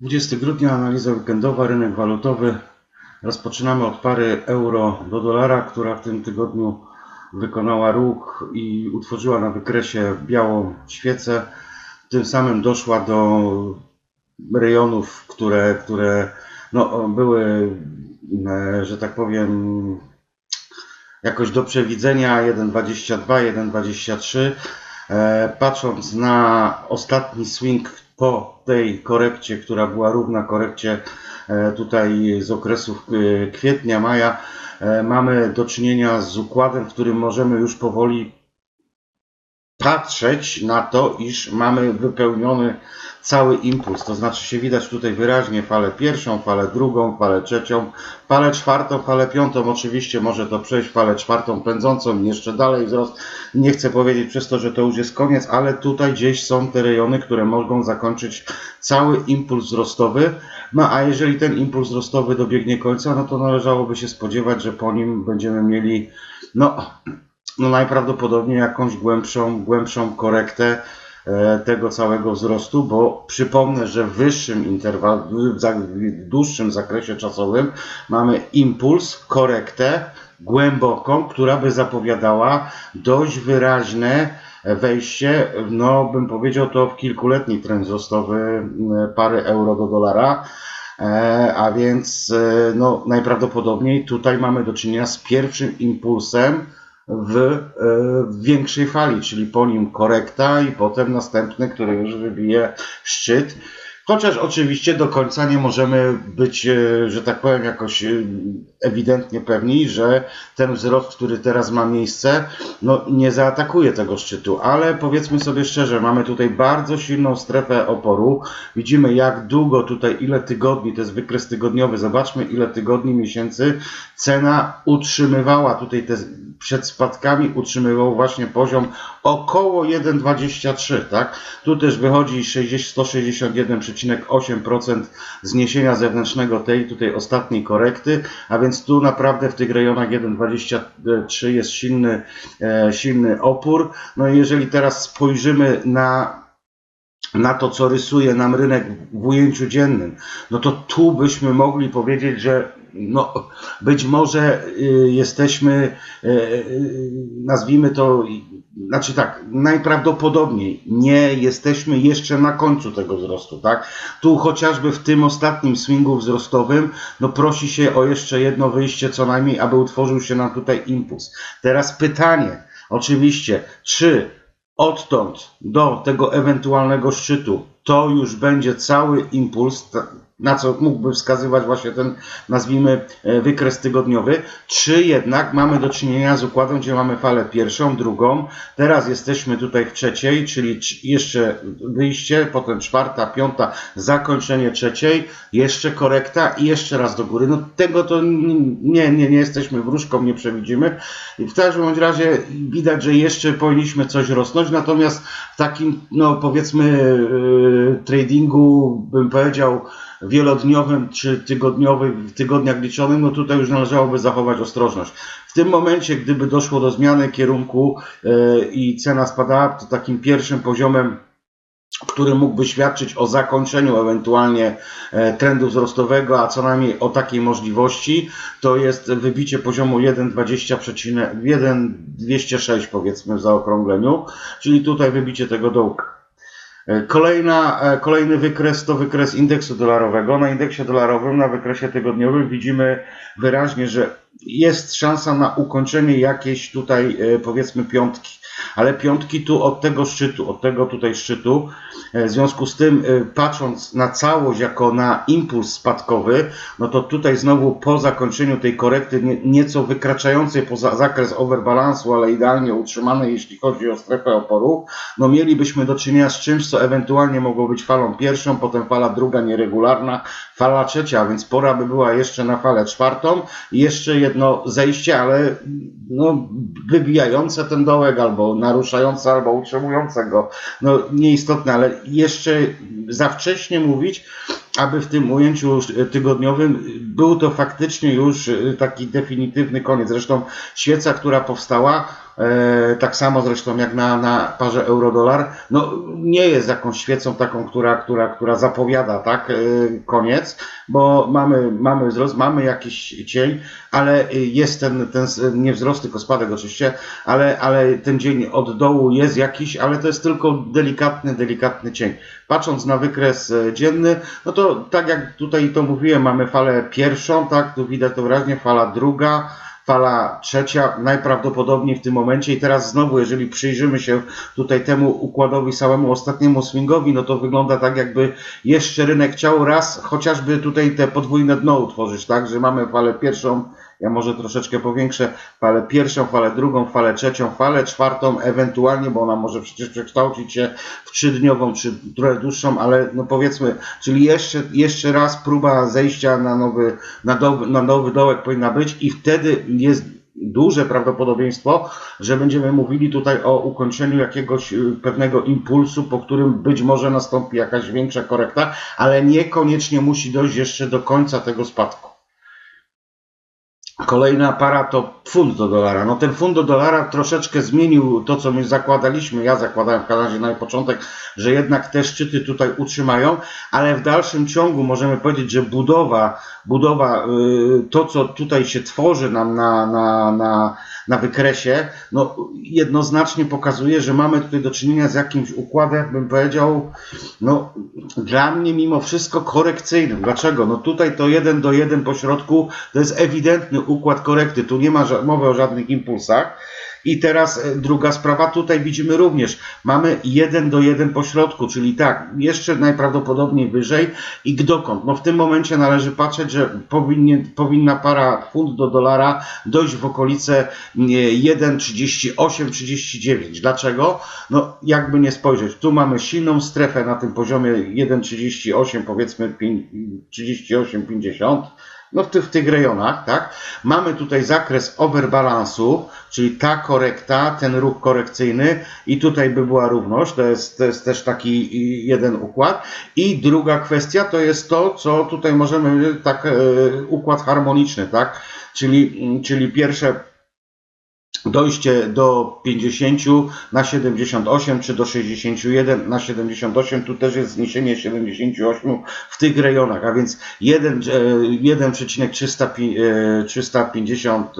20 grudnia, analiza weekendowa, rynek walutowy. Rozpoczynamy od pary euro do dolara, która w tym tygodniu wykonała ruch i utworzyła na wykresie białą świecę. Tym samym doszła do rejonów, które, które no, były, e, że tak powiem, jakoś do przewidzenia 1,22, 1,23. E, Patrząc na ostatni swing po tej korekcie, która była równa korekcie e, tutaj z okresów e, kwietnia, maja, e, mamy do czynienia z układem, w którym możemy już powoli patrzeć na to, iż mamy wypełniony cały impuls. To znaczy się widać tutaj wyraźnie falę pierwszą, falę drugą, falę trzecią, falę czwartą, falę piątą. Oczywiście może to przejść falę czwartą pędzącą jeszcze dalej wzrost. Nie chcę powiedzieć przez to, że to już jest koniec, ale tutaj gdzieś są te rejony, które mogą zakończyć cały impuls wzrostowy. No a jeżeli ten impuls wzrostowy dobiegnie końca, no to należałoby się spodziewać, że po nim będziemy mieli no, no najprawdopodobniej jakąś głębszą, głębszą korektę e, tego całego wzrostu, bo przypomnę, że w wyższym interwale, w dłuższym zakresie czasowym mamy impuls, korektę głęboką, która by zapowiadała dość wyraźne wejście, no bym powiedział to w kilkuletni trend wzrostowy m, pary euro do dolara. E, A więc e, no, najprawdopodobniej tutaj mamy do czynienia z pierwszym impulsem w, e, w większej fali, czyli po nim korekta i potem następny, który już wybije szczyt. Chociaż oczywiście do końca nie możemy być, e, że tak powiem, jakoś e, ewidentnie pewni, że ten wzrost, który teraz ma miejsce, no, nie zaatakuje tego szczytu, ale powiedzmy sobie szczerze, mamy tutaj bardzo silną strefę oporu. Widzimy jak długo tutaj, ile tygodni, to jest wykres tygodniowy, zobaczmy ile tygodni, miesięcy cena utrzymywała tutaj te przed spadkami utrzymywał właśnie poziom około 1,23, tak? Tu też wychodzi 60 161,8% zniesienia zewnętrznego tej tutaj ostatniej korekty, a więc tu naprawdę w tych rejonach 1,23 jest silny, e, silny opór. No i jeżeli teraz spojrzymy na na to, co rysuje nam rynek w ujęciu dziennym, no to tu byśmy mogli powiedzieć, że no, być może y, jesteśmy, y, y, nazwijmy to, znaczy tak, najprawdopodobniej nie jesteśmy jeszcze na końcu tego wzrostu, tak? Tu chociażby w tym ostatnim swingu wzrostowym, no prosi się o jeszcze jedno wyjście co najmniej, aby utworzył się nam tutaj impuls. Teraz pytanie, oczywiście, czy odtąd do tego ewentualnego szczytu to już będzie cały impuls, na co mógłby wskazywać właśnie ten, nazwijmy, e, wykres tygodniowy, czy jednak mamy do czynienia z układem, gdzie mamy falę pierwszą, drugą, teraz jesteśmy tutaj w trzeciej, czyli jeszcze wyjście, potem czwarta, piąta, zakończenie trzeciej, jeszcze korekta i jeszcze raz do góry. No tego to nie, nie, nie jesteśmy wróżką, nie przewidzimy. I w każdym bądź razie widać, że jeszcze powinniśmy coś rosnąć, natomiast w takim, no powiedzmy, yy, tradingu, bym powiedział, wielodniowym czy tygodniowym, w tygodniach liczonym, no tutaj już należałoby zachować ostrożność. W tym momencie, gdyby doszło do zmiany kierunku yy, i cena spadała, to takim pierwszym poziomem który mógłby świadczyć o zakończeniu ewentualnie e, trendu wzrostowego, a co najmniej o takiej możliwości, to jest wybicie poziomu 1,20,1,206 powiedzmy w zaokrągleniu, czyli tutaj wybicie tego dołka. E, Kolejna, e, kolejny wykres to wykres indeksu dolarowego. Na indeksie dolarowym, na wykresie tygodniowym widzimy wyraźnie, że jest szansa na ukończenie jakiejś tutaj e, powiedzmy piątki. Ale piątki tu od tego szczytu, od tego tutaj szczytu, e, w związku z tym, e, patrząc na całość jako na impuls spadkowy, no to tutaj znowu po zakończeniu tej korekty, nie, nieco wykraczającej poza zakres overbalansu, ale idealnie utrzymanej, jeśli chodzi o strefę oporu, no mielibyśmy do czynienia z czymś, co ewentualnie mogło być falą pierwszą, potem fala druga nieregularna, fala trzecia, więc pora by była jeszcze na falę czwartą. Jeszcze jedno zejście, ale no, wybijające ten dołek, albo naruszające, albo utrzymujące go. No nieistotne, ale jeszcze za wcześnie mówić, aby w tym ujęciu tygodniowym był to faktycznie już taki definitywny koniec. Zresztą świeca, która powstała, tak samo zresztą jak na, na parze euro-dolar, no nie jest jakąś świecą taką, która, która, która zapowiada, tak, e, koniec, bo mamy, mamy wzrost, mamy jakiś cień, ale jest ten, ten, nie wzrost, tylko spadek oczywiście, ale, ale ten dzień od dołu jest jakiś, ale to jest tylko delikatny, delikatny cień. Patrząc na wykres e, dzienny, no to tak jak tutaj to mówiłem, mamy falę pierwszą, tak, tu widać to wyraźnie, fala druga, fala trzecia najprawdopodobniej w tym momencie. I teraz znowu, jeżeli przyjrzymy się tutaj temu układowi całemu ostatniemu swingowi, no to wygląda tak jakby jeszcze rynek chciał raz chociażby tutaj te podwójne dno utworzyć, tak, że mamy falę pierwszą, ja może troszeczkę powiększę, falę pierwszą, falę drugą, falę trzecią, falę czwartą, ewentualnie, bo ona może przecież przekształcić się w trzydniową, czy trochę dłuższą, ale no powiedzmy, czyli jeszcze, jeszcze raz próba zejścia na nowy, na, do, na nowy dołek powinna być i wtedy jest duże prawdopodobieństwo, że będziemy mówili tutaj o ukończeniu jakiegoś y, pewnego impulsu, po którym być może nastąpi jakaś większa korekta, ale niekoniecznie musi dojść jeszcze do końca tego spadku. Kolejna para to funt do dolara. No ten funt do dolara troszeczkę zmienił to, co my zakładaliśmy. Ja zakładałem w każdym razie na początek, że jednak te szczyty tutaj utrzymają, ale w dalszym ciągu możemy powiedzieć, że budowa, budowa y, to, co tutaj się tworzy nam na, na, na, na wykresie, no jednoznacznie pokazuje, że mamy tutaj do czynienia z jakimś układem, bym powiedział, no dla mnie mimo wszystko korekcyjnym. Dlaczego? No tutaj to jeden do jeden po środku to jest ewidentny układ korekty. Tu nie ma mowy o żadnych impulsach. I teraz e, druga sprawa, tutaj widzimy również, mamy jeden do jeden po środku, czyli tak, jeszcze najprawdopodobniej wyżej i dokąd? No w tym momencie należy patrzeć, że powinien, powinna para funt do dolara dojść w okolice 1,38-39. Dlaczego? No jakby nie spojrzeć, tu mamy silną strefę na tym poziomie 1,38 powiedzmy 38,50 no w, tych, w tych rejonach, tak? Mamy tutaj zakres overbalansu, czyli ta korekta, ten ruch korekcyjny i tutaj by była równość, to jest, to jest też taki jeden układ. I druga kwestia to jest to, co tutaj możemy, tak, e, układ harmoniczny, tak? Czyli, czyli pierwsze dojście do 50 na 78 czy do 61 na 78, tu też jest zniesienie 78 w tych rejonach, a więc 1,350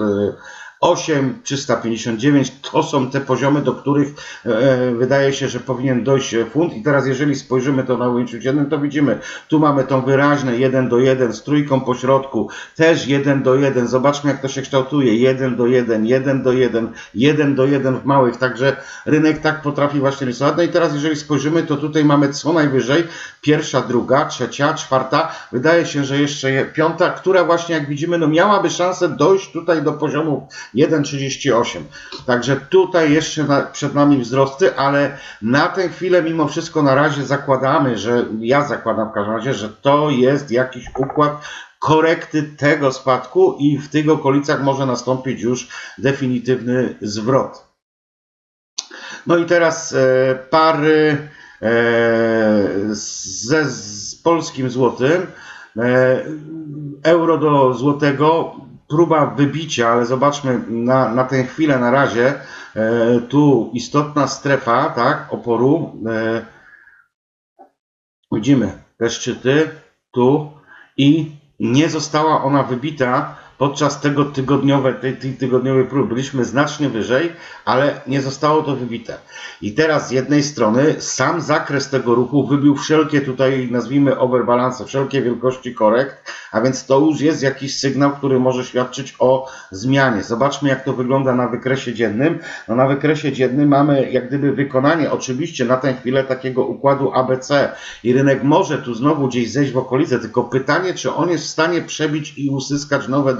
8, 359 to są te poziomy, do których e, wydaje się, że powinien dojść funt. I teraz, jeżeli spojrzymy to na ujęciu dziennym, to widzimy, tu mamy tą wyraźne 1 do 1 z trójką po środku, też 1 do 1. Zobaczmy, jak to się kształtuje: 1 do 1, 1 do 1, 1 do 1 w małych. Także rynek tak potrafi właśnie rysować. No i teraz, jeżeli spojrzymy, to tutaj mamy co najwyżej pierwsza, druga, trzecia, czwarta. Wydaje się, że jeszcze piąta, która właśnie, jak widzimy, no miałaby szansę dojść tutaj do poziomu 1,38. Także tutaj jeszcze na, przed nami wzrosty, ale na tę chwilę mimo wszystko na razie zakładamy, że ja zakładam w każdym razie, że to jest jakiś układ korekty tego spadku i w tych okolicach może nastąpić już definitywny zwrot. No i teraz e, pary e, ze z polskim złotym. E, euro do złotego próba wybicia, ale zobaczmy na, na tę chwilę na razie, e, tu istotna strefa, tak, oporu. E, widzimy te szczyty tu i nie została ona wybita podczas tego tygodniowej, tej, tej tygodniowej próby. Byliśmy znacznie wyżej, ale nie zostało to wybite. I teraz z jednej strony sam zakres tego ruchu wybił wszelkie tutaj, nazwijmy overbalance, wszelkie wielkości korekt, a więc to już jest jakiś sygnał, który może świadczyć o zmianie. Zobaczmy, jak to wygląda na wykresie dziennym. No, na wykresie dziennym mamy jak gdyby wykonanie oczywiście na tę chwilę takiego układu ABC i rynek może tu znowu gdzieś zejść w okolice, tylko pytanie, czy on jest w stanie przebić i uzyskać nowe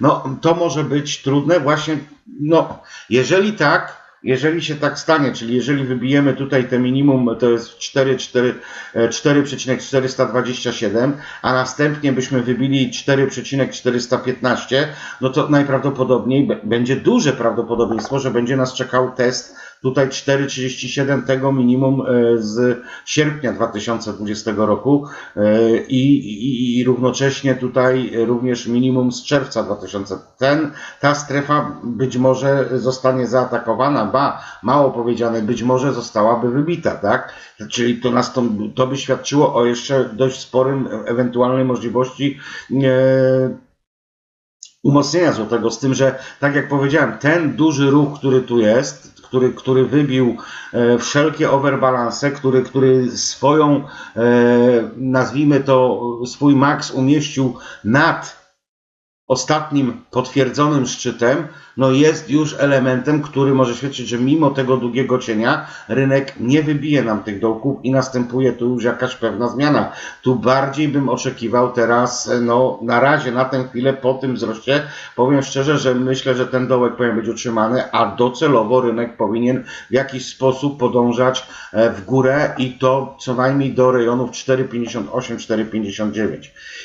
No, to może być trudne właśnie, no, jeżeli tak, jeżeli się tak stanie, czyli jeżeli wybijemy tutaj te minimum, to jest 4,427, a następnie byśmy wybili 4,415, no to najprawdopodobniej będzie duże prawdopodobieństwo, że będzie nas czekał test tutaj 4,37 tego minimum e, z sierpnia 2020 roku e, i, i, i równocześnie tutaj również minimum z czerwca 2000. Ten, ta strefa być może zostanie zaatakowana, ba, mało powiedziane, być może zostałaby wybita, tak? Czyli to, nas to, to by świadczyło o jeszcze dość sporym ewentualnej możliwości e, umocnienia złotego, z tym, że tak jak powiedziałem, ten duży ruch, który tu jest, który, który wybił e, wszelkie overbalance, który, który swoją, e, nazwijmy to, swój maks umieścił nad ostatnim potwierdzonym szczytem, no jest już elementem, który może świadczyć, że mimo tego długiego cienia rynek nie wybije nam tych dołków i następuje tu już jakaś pewna zmiana. Tu bardziej bym oczekiwał teraz, no na razie, na tę chwilę po tym wzroście, powiem szczerze, że myślę, że ten dołek powinien być utrzymany, a docelowo rynek powinien w jakiś sposób podążać e, w górę i to co najmniej do rejonów 4,58-4,59.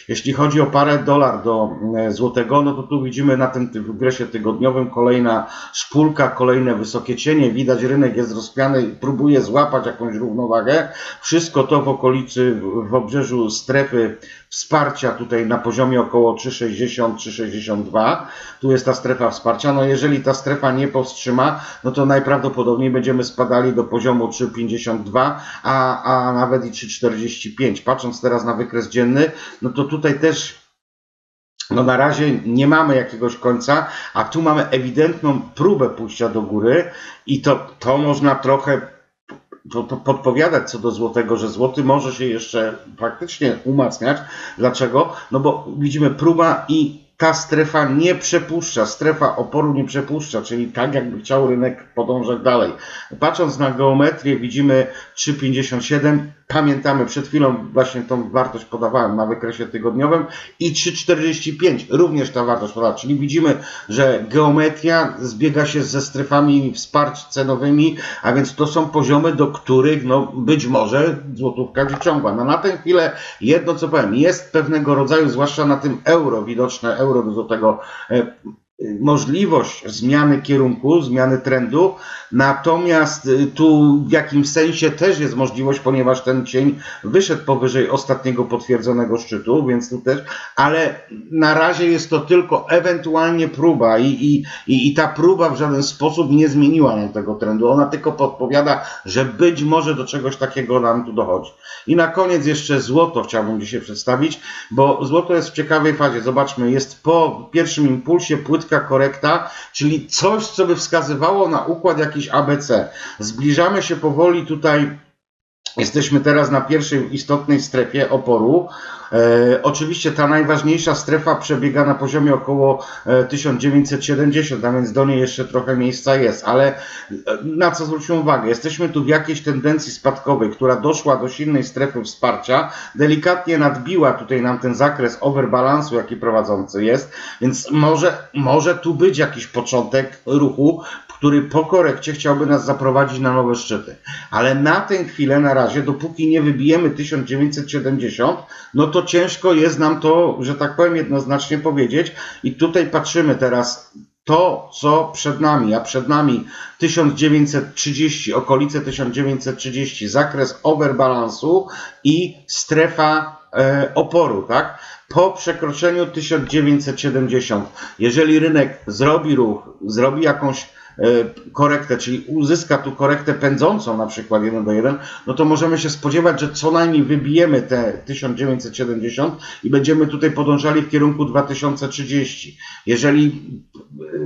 Jeśli chodzi o parę dolar do e, złotego, no to tu widzimy na tym wykresie tygodniowym kolejna szpulka, kolejne wysokie cienie. Widać, rynek jest rozpiany, próbuje złapać jakąś równowagę. Wszystko to w okolicy, w obrzeżu strefy wsparcia tutaj na poziomie około 3,60-3,62. Tu jest ta strefa wsparcia. No jeżeli ta strefa nie powstrzyma, no to najprawdopodobniej będziemy spadali do poziomu 3,52, a, a nawet i 3,45. Patrząc teraz na wykres dzienny, no to tutaj też no na razie nie mamy jakiegoś końca, a tu mamy ewidentną próbę pójścia do góry i to, to można trochę podpowiadać co do złotego, że złoty może się jeszcze faktycznie umacniać. Dlaczego? No bo widzimy próba i ta strefa nie przepuszcza, strefa oporu nie przepuszcza, czyli tak jakby chciał rynek podążać dalej. Patrząc na geometrię widzimy 3,57 Pamiętamy, przed chwilą właśnie tą wartość podawałem na wykresie tygodniowym i 3,45 również ta wartość podała, czyli widzimy, że geometria zbiega się ze strefami wsparć cenowymi, a więc to są poziomy, do których no, być może złotówka wyciągła. No na tę chwilę jedno co powiem, jest pewnego rodzaju, zwłaszcza na tym euro, widoczne euro do tego e, możliwość zmiany kierunku, zmiany trendu, natomiast y, tu w jakimś sensie też jest możliwość, ponieważ ten cień wyszedł powyżej ostatniego potwierdzonego szczytu, więc tu też, ale na razie jest to tylko ewentualnie próba i, i, i, i ta próba w żaden sposób nie zmieniła nam tego trendu, ona tylko podpowiada, że być może do czegoś takiego nam tu dochodzi. I na koniec jeszcze złoto chciałbym dzisiaj przedstawić, bo złoto jest w ciekawej fazie, zobaczmy, jest po pierwszym impulsie płyt korekta, czyli coś, co by wskazywało na układ jakiś ABC. Zbliżamy się powoli tutaj, jesteśmy teraz na pierwszej istotnej strefie oporu. E, oczywiście ta najważniejsza strefa przebiega na poziomie około e, 1970, a więc do niej jeszcze trochę miejsca jest, ale e, na co zwróćmy uwagę? Jesteśmy tu w jakiejś tendencji spadkowej, która doszła do silnej strefy wsparcia, delikatnie nadbiła tutaj nam ten zakres overbalansu, jaki prowadzący jest, więc może, może tu być jakiś początek ruchu, który po korekcie chciałby nas zaprowadzić na nowe szczyty. Ale na tę chwilę, na razie, dopóki nie wybijemy 1970, no to ciężko jest nam to, że tak powiem, jednoznacznie powiedzieć. I tutaj patrzymy teraz to, co przed nami, a przed nami 1930, okolice 1930, zakres overbalansu i strefa e, oporu, tak? Po przekroczeniu 1970, jeżeli rynek zrobi ruch, zrobi jakąś korektę, czyli uzyska tu korektę pędzącą na przykład 1 do 1, no to możemy się spodziewać, że co najmniej wybijemy te 1970 i będziemy tutaj podążali w kierunku 2030. Jeżeli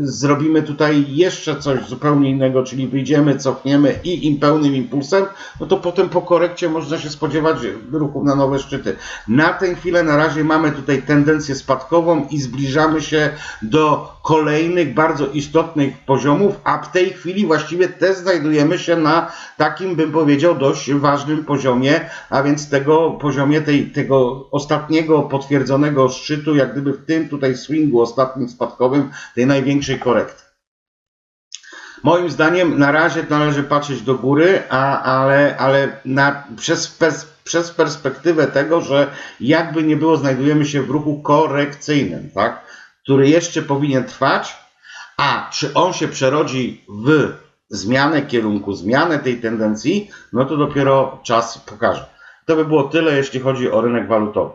zrobimy tutaj jeszcze coś zupełnie innego, czyli wyjdziemy, cofniemy i im pełnym impulsem, no to potem po korekcie można się spodziewać ruchów na nowe szczyty. Na tę chwilę na razie mamy tutaj tendencję spadkową i zbliżamy się do kolejnych bardzo istotnych poziomów, a w tej chwili właściwie też znajdujemy się na takim, bym powiedział, dość ważnym poziomie, a więc tego poziomie tej, tego ostatniego potwierdzonego szczytu, jak gdyby w tym tutaj swingu ostatnim spadkowym, tej największej korekty. Moim zdaniem na razie należy patrzeć do góry, a, ale, ale na, przez, pers, przez perspektywę tego, że jakby nie było, znajdujemy się w ruchu korekcyjnym, tak? który jeszcze powinien trwać, a czy on się przerodzi w zmianę kierunku, zmianę tej tendencji, no to dopiero czas pokaże. To by było tyle, jeśli chodzi o rynek walutowy.